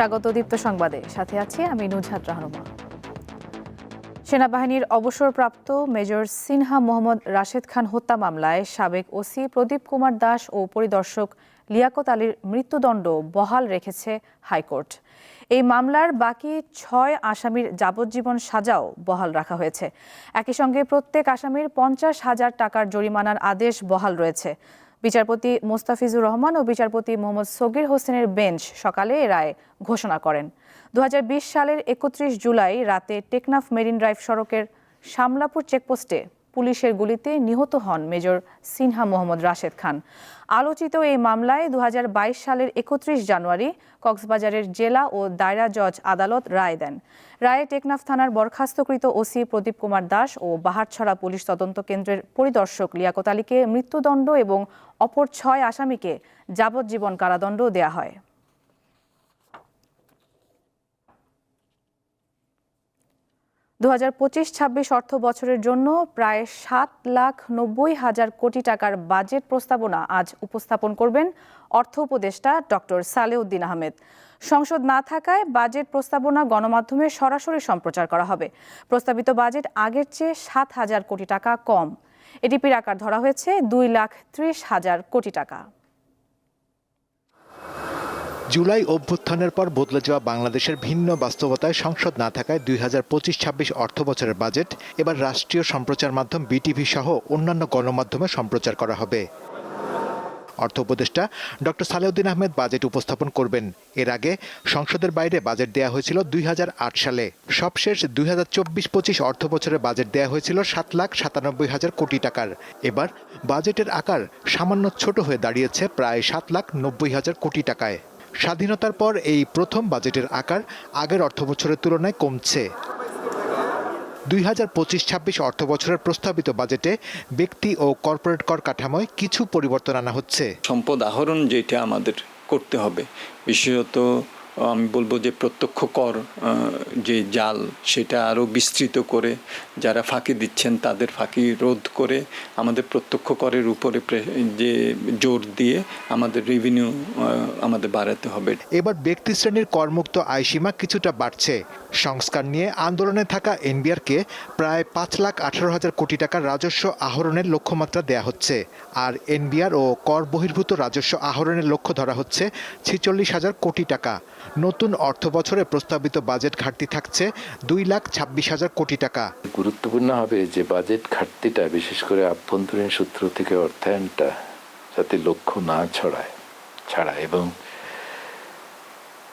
স্বাগত দীপ্ত সংবাদে। সাথে আছি আমি নুজহাত রাহনুমা। সেনাবাহিনীর অবসরপ্রাপ্ত মেজর সিনহা মোহাম্মদ রাশেদ খান হত্যা মামলায় সাবেক ওসি প্রদীপ কুমার দাস ও পরিদর্শক লিয়াকত আলীর মৃত্যুদণ্ড বহাল রেখেছে হাইকোর্ট। এই মামলার বাকি ছয় আসামির যাবজ্জীবন সাজাও বহাল রাখা হয়েছে। একই সঙ্গে প্রত্যেক আসামির পঞ্চাশ হাজার টাকার জরিমানার আদেশ বহাল রয়েছে। বিচারপতি মোস্তাফিজুর রহমান ও বিচারপতি মোহাম্মদ সগির হোসেনের বেঞ্চ সকালে এ রায় ঘোষণা করেন। দু হাজার বিশ সালের একত্রিশ জুলাই রাতে টেকনাফ মেরিন ড্রাইভ সড়কের শামলাপুর চেকপোস্টে পুলিশের গুলিতে নিহত হন মেজর সিনহা মোহাম্মদ রাশেদ খান। আলোচিত এই মামলায় দু হাজার বাইশ সালের একত্রিশ জানুয়ারি কক্সবাজারের জেলা ও দায়রা জজ আদালত রায় দেন। রায়ে টেকনাফ থানার বরখাস্তকৃত ওসি প্রদীপ কুমার দাস ও বাহারছড়া পুলিশ তদন্ত কেন্দ্রের পরিদর্শক লিয়াকত আলীকে মৃত্যুদণ্ড এবং অপর ছয় আসামিকে যাবজ্জীবন কারাদণ্ড দেয়া হয়। দু হাজার পঁচিশ ছাব্বিশ অর্থ বছরের জন্য প্রায় সাত লাখ নব্বই হাজার কোটি টাকার বাজেট প্রস্তাবনা আজ উপস্থাপন করবেন অর্থ উপদেষ্টা ডক্টর সালেউদ্দিন আহমেদ। সংসদ না থাকায় বাজেট প্রস্তাবনা গণমাধ্যমে সরাসরি সম্প্রচার করা হবে। প্রস্তাবিত বাজেট আগের চেয়ে সাত হাজার কোটি টাকা কম। এডিপির আকার ধরা হয়েছে দুই লাখ ত্রিশ হাজার কোটি টাকা। জুলাই অভ্যুত্থানের পর বদলে যাওয়া বাংলাদেশের ভিন্ন বাস্তবতায় সংসদ না থাকায় দুই হাজার পঁচিশ ছাব্বিশ অর্থ বছরের বাজেট, এবার রাষ্ট্রীয় সম্প্রচার মাধ্যম বিটিভি সহ অন্যান্য গণমাধ্যমে সম্প্রচার করা হবে। অর্থ উপদেষ্টা ডক্টর সালেউদ্দিন আহমেদ বাজেট উপস্থাপন করবেন। এর আগে সংসদের বাইরে বাজেট দেওয়া হয়েছিল দুই হাজার আট সালে। সবশেষ দুই হাজার চব্বিশ পঁচিশ অর্থ বছরের বাজেট দেওয়া হয়েছিল সাত লাখ সাতানব্বই হাজার কোটি টাকার। এবার বাজেটের আকার সামান্য ছোট হয়ে দাঁড়িয়েছে প্রায় সাত লাখ নব্বই হাজার কোটি টাকায়। স্বাধীনতার পর এই প্রথম বাজেটের আকার আগের অর্থ বছরের তুলনায় কমছে। দুই হাজার পঁচিশ ছাব্বিশ অর্থ বছরের প্রস্তাবিত বাজেটে ব্যক্তি ও কর্পোরেট কর কাঠামোয় কিছু পরিবর্তন আনা হচ্ছে। সম্পদ আহরণ যেটা আমাদের করতে হবে, বিশেষত আমি বলব যে প্রত্যক্ষ কর যে জাল, সেটা আরও বিস্তৃত করে যারা ফাঁকি দিচ্ছেন তাদের ফাঁকি রোধ করে আমাদের প্রত্যক্ষ করের উপরে যে জোর দিয়ে আমাদের রেভিনিউ আমাদের বাড়াতে হবে। এবার ব্যক্তি শ্রেণির করমুক্ত আয়সীমা কিছুটা বাড়ছে। সংস্কার নিয়ে আন্দোলনে থাকা এনবিআরকে প্রায় পাঁচ লাখ আঠারো হাজার কোটি টাকার রাজস্ব আহরণের লক্ষ্যমাত্রা দেয়া হচ্ছে। আর এনবিআর ও কর বহির্ভূত রাজস্ব আহরণের লক্ষ্য ধরা হচ্ছে ছিচল্লিশ হাজার কোটি টাকা। নতুন অর্থ বছরে প্রস্তাবিত বাজেট ঘাটতি থাকছে দুই লাখ ছাব্বিশ হাজার কোটি টাকা। গুরুত্বপূর্ণ হবে যে বাজেট ঘাটতিটা, বিশেষ করে আভ্যন্তরীণ সূত্র থেকে অর্থায়নটা, যাতে লক্ষ্য না ছড়ায় ছাড়া এবং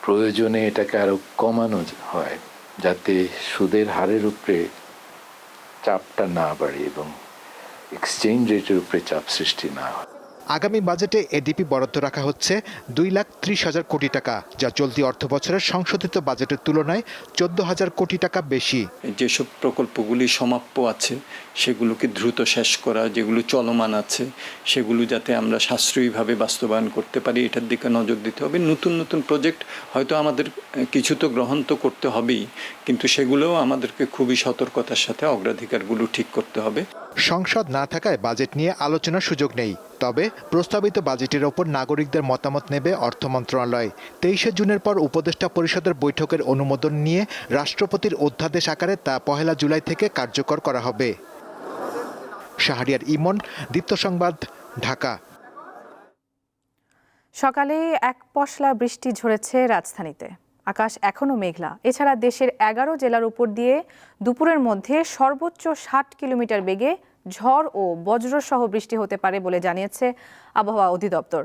প্রয়োজনে এটাকে আরও কমানো হয়, যাতে সুদের হারের উপরে চাপটা না বাড়ে এবং এক্সচেঞ্জ রেটের উপরে চাপ সৃষ্টি না হয়। আগামী বাজেটে এডিপি বরাদ্দ রাখা হচ্ছে দুই লাখ ত্রিশ হাজার কোটি টাকা, যা চলতি অর্থ বছরের সংশোধিত বাজেটের তুলনায় চোদ্দ হাজার কোটি টাকা বেশি। যেসব প্রকল্পগুলি সমাপ্য আছে, সেগুলোকে দ্রুত শেষ করা, যেগুলো চলমান আছে, সেগুলো যাতে আমরা সাশ্রয়ীভাবে বাস্তবায়ন করতে পারি, এটার দিকে নজর দিতে হবে। নতুন নতুন প্রজেক্ট হয়তো আমাদের কিছু তো গ্রহণ তো করতে হবেই, কিন্তু সেগুলোও আমাদেরকে খুবই সতর্কতার সাথে অগ্রাধিকারগুলো ঠিক করতে হবে। সংসদ না থাকায় বাজেট নিয়ে আলোচনার সুযোগ নেই। তবে প্রস্তাবিত বাজেটের ওপর নাগরিকদের মতামত নেবে অর্থ মন্ত্রণালয়। তেইশে জুনের পর উপদেষ্টা পরিষদের বৈঠকের অনুমোদন নিয়ে রাষ্ট্রপতির অধ্যাদেশ আকারে তা পহেলা জুলাই থেকে কার্যকর করা হবে। শাহরিয়ার ইমন, দীপ্ত সংবাদ, ঢাকা। সকালে এক পশলা বৃষ্টি ঝরেছে রাজধানীতে। আকাশ এখনও মেঘলা। এছাড়া দেশের এগারো জেলার উপর দিয়ে দুপুরের মধ্যে সর্বোচ্চ ষাট কিলোমিটার বেগে ঝড় ও বজ্রসহ বৃষ্টি হতে পারে বলে জানিয়েছে আবহাওয়া অধিদপ্তর।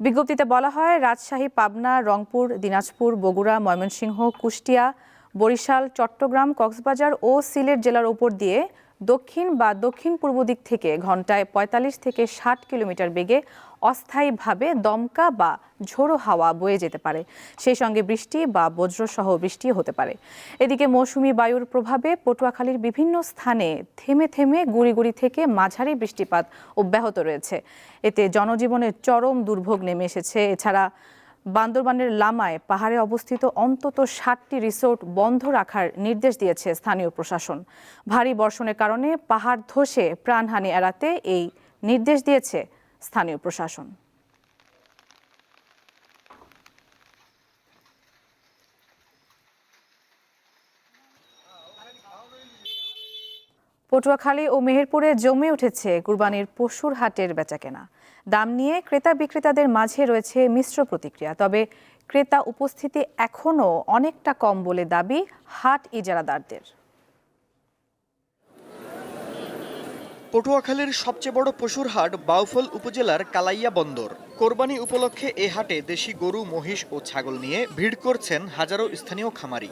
বিজ্ঞপ্তিতে বলা হয়, রাজশাহী, পাবনা, রংপুর, দিনাজপুর, বগুড়া, ময়মনসিংহ, কুষ্টিয়া, বরিশাল, চট্টগ্রাম, কক্সবাজার ও সিলেট জেলার উপর দিয়ে দক্ষিণ বা দক্ষিণ পূর্ব দিক থেকে ঘন্টায় ৪৫ থেকে ষাট কিলোমিটার বেগে অস্থায়ীভাবে দমকা বা ঝোড়ো হাওয়া বয়ে যেতে পারে। সেই সঙ্গে বৃষ্টি বা বজ্রসহ বৃষ্টি হতে পারে। এদিকে মৌসুমি বায়ুর প্রভাবে পটুয়াখালীর বিভিন্ন স্থানে থেমে থেমে গুড়ি গুড়ি থেকে মাঝারি বৃষ্টিপাত অব্যাহত রয়েছে। এতে জনজীবনের চরম দুর্ভোগ নেমে এসেছে। এছাড়া বান্দরবানের লামায় পাহাড়ে অবস্থিত অন্তত ষাটটি রিসোর্ট বন্ধ রাখার নির্দেশ দিয়েছে স্থানীয় প্রশাসন। ভারী বর্ষণের কারণে পাহাড় ধসে প্রাণহানি এড়াতে এই নির্দেশ দিয়েছে স্থানীয় প্রশাসন। পটুয়াখালী ও মেহেরপুরে জমে উঠেছে কুরবানির পশুর হাটের বেচাকেনা। দাম নিয়ে ক্রেতা বিক্রেতাদের মাঝে রয়েছে মিশ্র প্রতিক্রিয়া। তবে ক্রেতা উপস্থিতি এখনও অনেকটা কম বলে দাবি হাট ইজারাদারদের। পটুয়াখালীর সবচেয়ে বড় পশুর হাট বাউফল উপজেলার কালাইয়া বন্দর। কোরবানি উপলক্ষে এ হাটে দেশি গরু, মহিষ ও ছাগল নিয়ে ভিড় করছেন হাজারো স্থানীয় খামারি।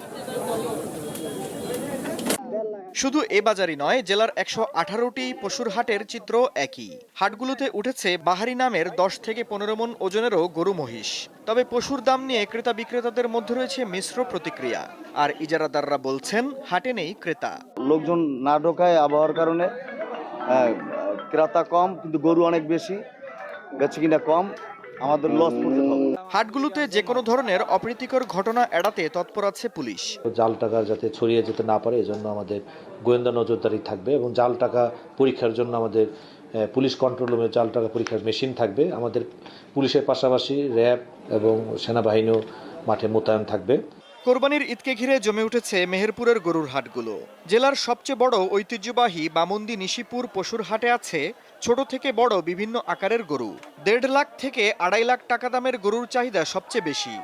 শুধু এ বাজারই নয়, জেলার একশো আঠারোটি পশুর হাটের চিত্র একই। হাটগুলোতে উঠেছে বাহারি নামের দশ থেকে পনেরো মন ওজনেরও গরু মহিষ। তবে পশুর দাম নিয়ে ক্রেতা বিক্রেতাদের মধ্যে রয়েছে মিশ্র প্রতিক্রিয়া। আর ইজারাদাররা বলছেন, হাটে নেই ক্রেতা। লোকজন না ঢোকায় আবহাওয়ার কারণে ক্রেতা কম, কিন্তু গরু অনেক বেশি, বেচে কিনা কম। আমাদের লস হবে। হাটগুলোতে যে কোনো ধরনের অপ্রীতিকর ঘটনা এড়াতে তৎপর আছে পুলিশ। জাল টাকা যাতে ছড়িয়ে যেতে না পারে, এজন্য আমাদের গোয়েন্দা নজরদারি থাকবে এবং জাল টাকা পরীক্ষার জন্য আমাদের পুলিশ কন্ট্রোল রুমে জাল টাকা পরীক্ষার মেশিন থাকবে। আমাদের পুলিশের পাশাপাশি র্যাব এবং সেনাবাহিনীও মাঠে মোতায়েন থাকবে। কোরবানির ঈদকে ঘিরে জমে উঠেছে মেহেরপুরের গরুর হাটগুলো। জেলার সবচেয়ে বড় ঐতিহ্যবাহী বামন্দি নিশিপুর পশুর হাটে আছে ছোট থেকে বড় বিভিন্ন আকারের গরু। দেড় লাখ থেকে আড়াই লাখ টাকা দামের গরুর চাহিদা সবচেয়ে বেশি।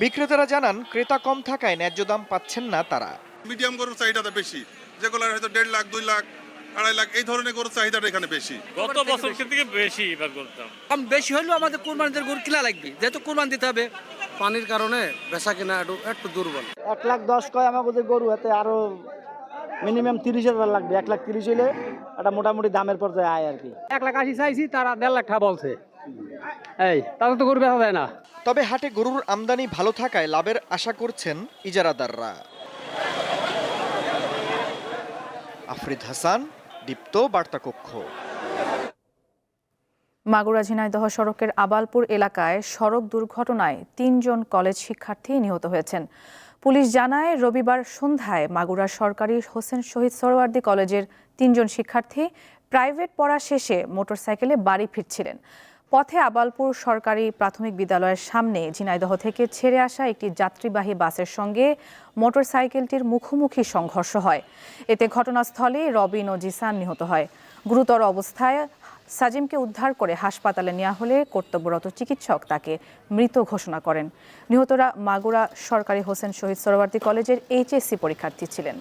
বিক্রেতারা জানান, ক্রেতা কম থাকায় ন্যায্য দাম পাচ্ছেন না তারা। মিডিয়াম গরুর চাহিদাটা বেশি। যেগুলো হয়তো দেড় লাখ, দুই লাখ আড়াই লাখ এই ধরনের গরুর চাহিদাটা এখানে বেশি। গত বছর থেকে বেশি এবার করতাম কম বেশি হলেও আমাদের কোরবানিদের গরু কিনা লাগবে যেহেতু কোরবান দিতে হবে। পানির কারণে বেচা কিনা একটু একটু দুর্বল। এক লাখ দশ কয় আমাকে যে গরু এতে আরও মিনিমাম তিরিশ হাজার লাগবে এক লাখ তিরিশ হলে একটা মোটামুটি দামের পর্যায়ে আয় আর কি। এক লাখ আশি চাইছি তারা দেড় লাখ টাকা বলছে। এই তাতে তো গরু বেচা যায় না। তবে হাটে গরুর আমদানি ভালো থাকায় লাভের আশা করছেন ইজারাদাররা। আফরিদ হাসান দীপ্ত বার্তাকক্ষ। মাগুরা ঝিনাইদহ সড়কের আবালপুর এলাকায় সড়ক দুর্ঘটনায় তিনজন কলেজ শিক্ষার্থী নিহত হয়েছেন। পুলিশ জানায়, রবিবার সন্ধ্যায় মাগুরা সরকারি হোসেন শহীদ সরোয়ার্দী কলেজের তিনজন শিক্ষার্থী প্রাইভেট পড়া শেষে মোটরসাইকেলে বাড়ি ফিরছিলেন। পথে আবালপুর সরকারি প্রাথমিক বিদ্যালয়ের সামনে ঝিনাইদহ থেকে ছেড়ে আসা একটি যাত্রীবাহী বাসের সঙ্গে মোটরসাইকেলটির মুখোমুখি সংঘর্ষ হয়। এতে ঘটনাস্থলে রবিন ও জিসান নিহত হয়। গুরুতর অবস্থায় সাজিমকে উদ্ধার করে হাসপাতালে নেওয়া হলে কর্তব্যরত চিকিৎসক তাকে মৃত ঘোষণা করেন। নিহতরা মাগুরা সরকারি হোসেন শহীদ সরোয়ার্দী কলেজের এইচএসসি পরীক্ষার্থী ছিলেন।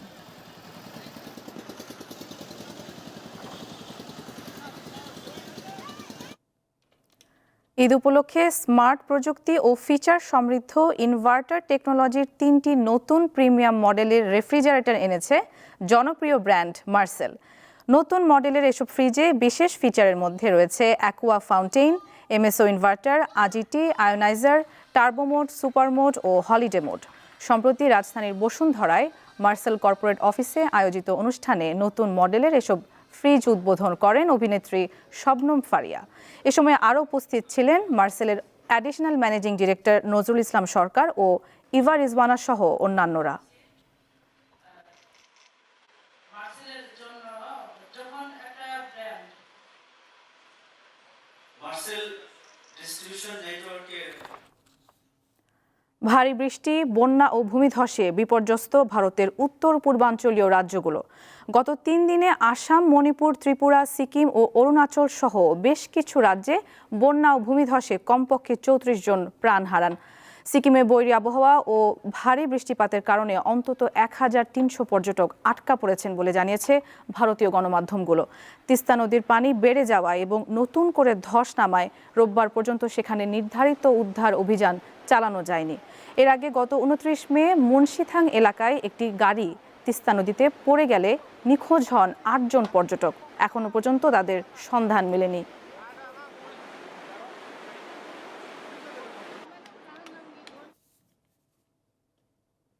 ঈদ উপলক্ষে স্মার্ট প্রযুক্তি ও ফিচার সমৃদ্ধ ইনভার্টার টেকনোলজির তিনটি নতুন প্রিমিয়াম মডেলের রেফ্রিজারেটর এনেছে জনপ্রিয় ব্র্যান্ড মার্সেল। নতুন মডেলের এসব ফ্রিজে বিশেষ ফিচারের মধ্যে রয়েছে অ্যাকুয়া ফাউন্টেইন, এমএসও ইনভার্টার, আজিটি, আয়োনাইজার, টার্বো মোড, সুপার ও হলিডে মোড। সম্প্রতি রাজধানীর বসুন্ধরায় মার্সেল কর্পোরেট অফিসে আয়োজিত অনুষ্ঠানে নতুন মডেলের এসব ফ্রিজ উদ্বোধন করেন অভিনেত্রী শবনম ফারিয়া। এ সময় আরও উপস্থিত ছিলেন মার্সেলের additional managing director Nazrul Islam Sarkar ও ইভা রিজওয়ানা সহ অন্যান্যরা। ভারী বৃষ্টি, বন্যা ও ভূমিধসে বিপর্যস্ত ভারতের উত্তর পূর্বাঞ্চলীয় রাজ্যগুলো। গত তিন দিনে আসাম, মণিপুর, ত্রিপুরা, সিকিম ও অরুণাচল সহ বেশ কিছু রাজ্যে বন্যা ও ভূমিধসে কমপক্ষে চৌত্রিশ জন প্রাণ হারান। সিকিমে বৈরী আবহাওয়া ও ভারী বৃষ্টিপাতের কারণে অন্তত এক হাজার তিনশো পর্যটক আটকা পড়েছেন বলে জানিয়েছে ভারতীয় গণমাধ্যমগুলো। তিস্তা নদীর পানি বেড়ে যাওয়ায় এবং নতুন করে ধস নামায় রোববার পর্যন্ত সেখানে নির্ধারিত উদ্ধার অভিযান চালানো যায়নি। এর আগে গত উনত্রিশ মে মুন্সিথাং এলাকায় একটি গাড়ি তিস্তা নদীতে পড়ে গেলে নিখোঁজ হন আটজন পর্যটক। এখনও পর্যন্ত তাদের সন্ধান মেলেনি।